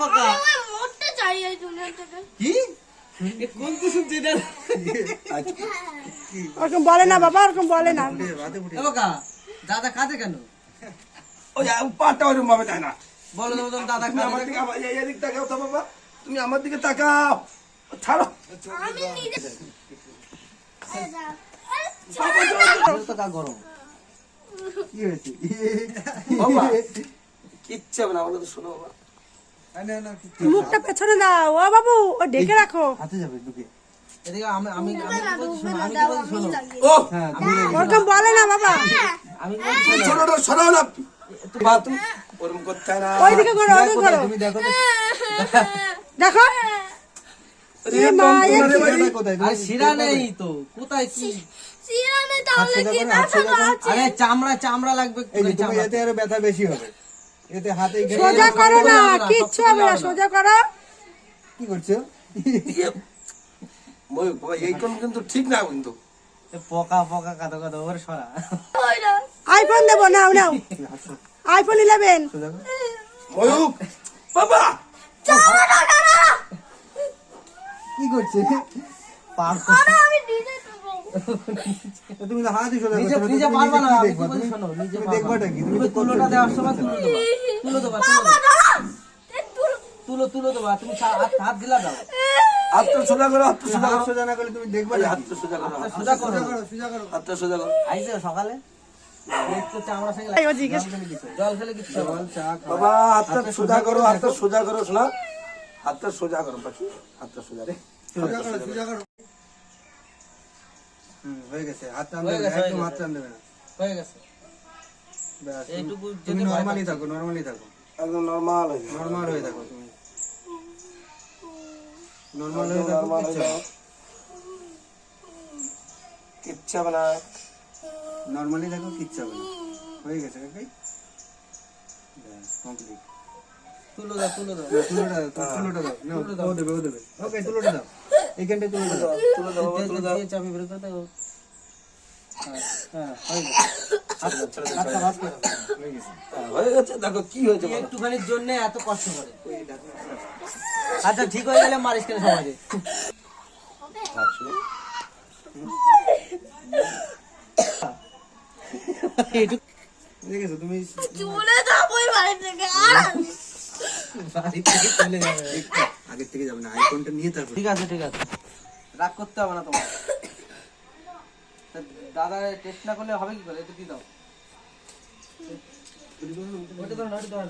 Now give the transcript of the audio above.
পাকা মরতে চাই এই দুনিয়া থেকে। কি? এ কোন কুসুম যেটা ওরকম বলে না বাবা ওরকম বলে না। এ পাকা দাদা কাঁদে কেন? ওই পাটা ওরকম ভাবে যায় না। বলো তোমার দাদা আমার দিকে এই দিক তাকাও তো বাবা। তুমি আমার দিকে তাকাও। ছাড়ো। আমি নিজে গরম। কি হয়েছে? বাবা কিচ্ছু হবে না বলো তো শোনো বাবা। মুখটা পেছনে দাও। ও বাবু ও ডেকে রাখো। হাতে যাবে ঢুকে। এদিকে আমি আমি আমি কি বলছি শোনো আমি কি দাও, বলছি আমি শোনো। লাগিয়ে ও হ্যাঁ ওরকম বলে না বাবা। ওইদিকে করো ওইদিকে করো। দেখো চামড়া চামড়া লাগবে ব্যথা বেশি হবে। এতে হাতে সোজা করো না কিচ্ছু হবে না সোজা করো। কি করছ? ময়ূর বাবা এই কোন কিন্তু ঠিক না কিন্তু। এ পোকা পোকা কাদো কাদো ওর সরা। আইফোন দেবো নাও নাও। IPhone eleven. বাবা। কি করছে? আমি তুমি তো হাতই সোজা নিজে নিজে পারবা না তুমি- শোনো নিজে দেখবাটা। কি? তুমি তুলোটা দেওয়ার। সময় তুলো দেবা তুলো দেবা তুলো তুলো তুলো দেবা তুমি হাত হাত দিলা দাও। হাতটা সোজা করো হাতটা সোজা করো সোজা না করলে তুমি দেখবা না। হাতটা সোজা করো হাত- সোজা করো। সোজা করো। হাতটা সোজা করো আইছে সকালে। বাবা হাতটা সোজা করো। হাতটা সোজা করো শোনা। হাতটা সোজা করো পাখি। হাতটা সোজা রে। সোজা করো সোজা করো। হুম, হয়ে গেছে। হাত টান দেবে না, গেছে, হয়ে একদম হাত টান দেবে না। হয়ে গেছে। এইটুকু তুমি যেতে নর্মালি থাকো নর্মালি থাকো। একদম নর্মাল হয়ে যাও হয়ে থাকো তুমি। নর্মাল হয়ে থাকো কিচ্ছু হবে না। নর্মালি থাকো কিচ্ছু হবে না। হয়ে গেছে ব্যাস কমপ্লিট তুলো দাও তুলো দাও। তুলোটা দাও তুলোটা দাও। নাও, ও দেবে ও দেবে। ওকে তুলোটা দাও। এইখানটায় তুলোটা দাও তুলে দাও তুলে দাও। দিয়ে চাবি বের করে দাও। হ্যাঁ, হ্যাঁ, হয়ে। আচ্ছা। হয়ে গেছে। হ্যাঁ, হয়ে গেছে। দেখো কি হয়েছে একটুখানির জন্য এত কষ্ট করে। আচ্ছা ঠিক হয়ে গেলে মারিস কেন সমাজে। দেখেছ তুমি চলে যাব বাড়ি থেকে আর বাড়ি থেকে চলে যাবে। আগের থেকে যাবে না আইফোনটা নিয়ে তারপর ঠিক আছে ঠিক আছে। রাগ করতে হবে না তোমার দাদা টেস্ট না করলে হবে কি করে? এটা দিয়ে দাও। ওটা ধরো ওটা ধরো